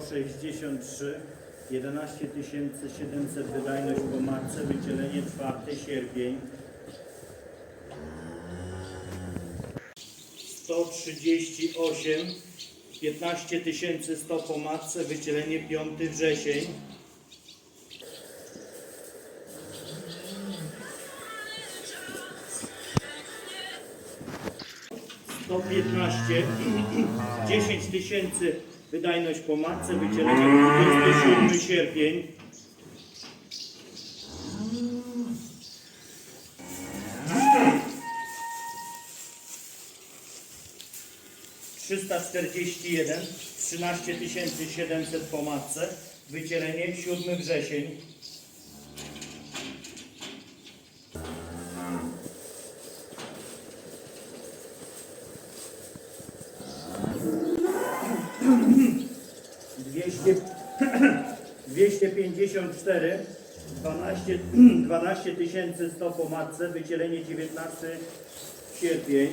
163, 11 700 wydajność po matce, wydzielenie 4 sierpień. 138, 15 100 po matce, wydzielenie 5 wrzesień. 115, 10 tysięcy wydajność po matce, wydzielenie 27 sierpień. Trzysta czterdzieści jeden, trzynaście tysięcy siedemset po matce, wydzielenie 7 wrzesień. Dwieście, 254, 12, 12 100 po matce, wycielenie 19 sierpień.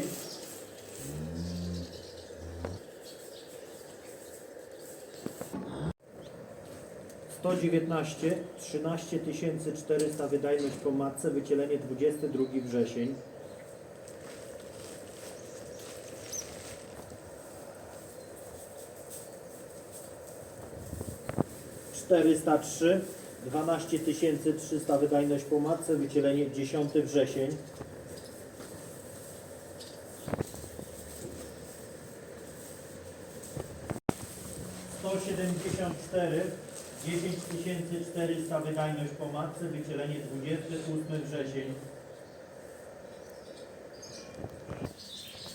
Sto dziewiętnaście, trzynaście tysięcy czterysta wydajność po matce, wycielenie 22 wrzesień. 403, 12 300 wydajność po matce, wycielenie 10 wrzesień. Siedemdziesiąt cztery, 10 400 wydajność po matce, wycielenie 28 wrzesień.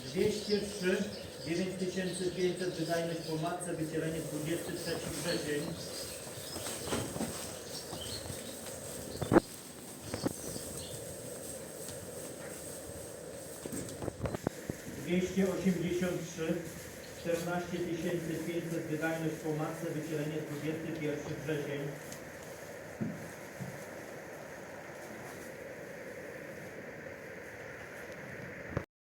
203, 9500 wydajność po matce, wycielenie 23 wrzesień. 283, 14 500 wydajność po matce, wycielenie 21 wrzesień.